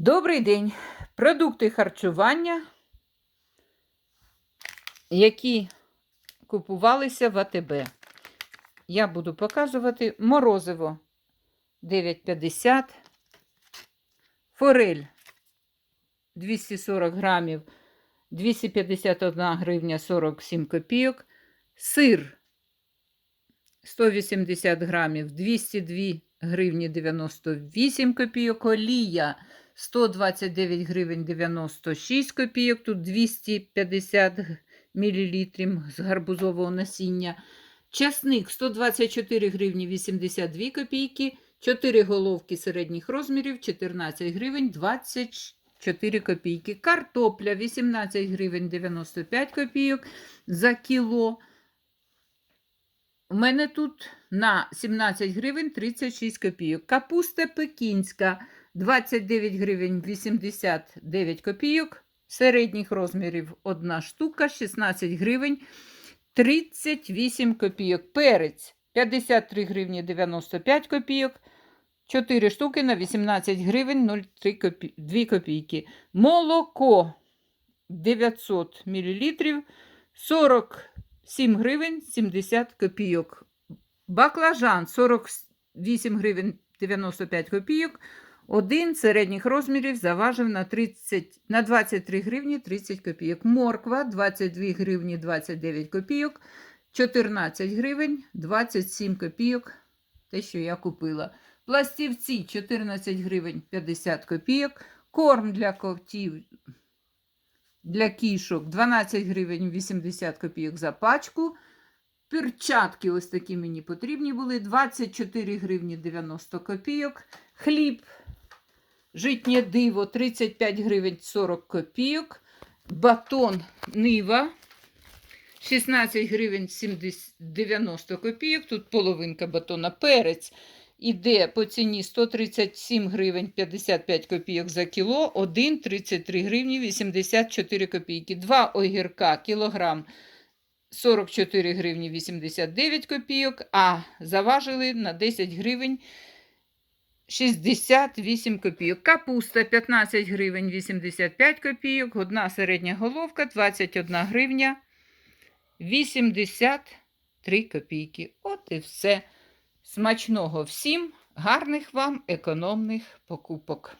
Добрий день. Продукти харчування, які купувалися в АТБ. Я буду показувати морозиво 9,50, форель 240 грамів, 251 гривня 47 копійок, сир 180 грамів, 202 гривні 98 копійок, олія 129 гривень 96 копійок, тут 250 мл з гарбузового насіння. Часник 124 гривні 82 копійки, 4 головки середніх розмірів, 14 гривень 24 копійки. Картопля 18 гривень 95 копійок за кіло. У мене тут на 17 гривень 36 копійок. Капуста пекінська 29 гривень 89 копійок. Середніх розмірів одна штука, 16 гривень 38 копійок. Перець 53 гривні 95 копійок. 4 штуки на 18 гривень 03 копі... 2 копійки. Молоко 900 мл 47 гривень 70 копійок. Баклажан 48 гривень 95 копійок. Один середніх розмірів заважив на, 30, на 23 гривні 30 копійок. Морква 22 гривні 29 копійок. 14 гривень 27 копійок. Те, що я купила. Пластівці 14 гривень 50 копійок. Корм для котів для кішок 12 гривень 80 копійок за пачку. Перчатки ось такі мені потрібні були 24 гривні 90 копійок. Хліб, житнє диво 35 гривень 40 копійок. Батон Нива 16 гривень 70, 90 копійок. Тут половинка батона перець. Іде по ціні 137 гривень 55 копійок за кіло, один 33 гривні 84 копійки. Два огірка кілограм 44 гривні 89 копійок, а заважили на 10 гривень 68 копійок. Капуста 15 гривень 85 копійок, одна середня головка 21 гривня 83 копійки. От і все. Смачного всім, гарних вам економних покупок.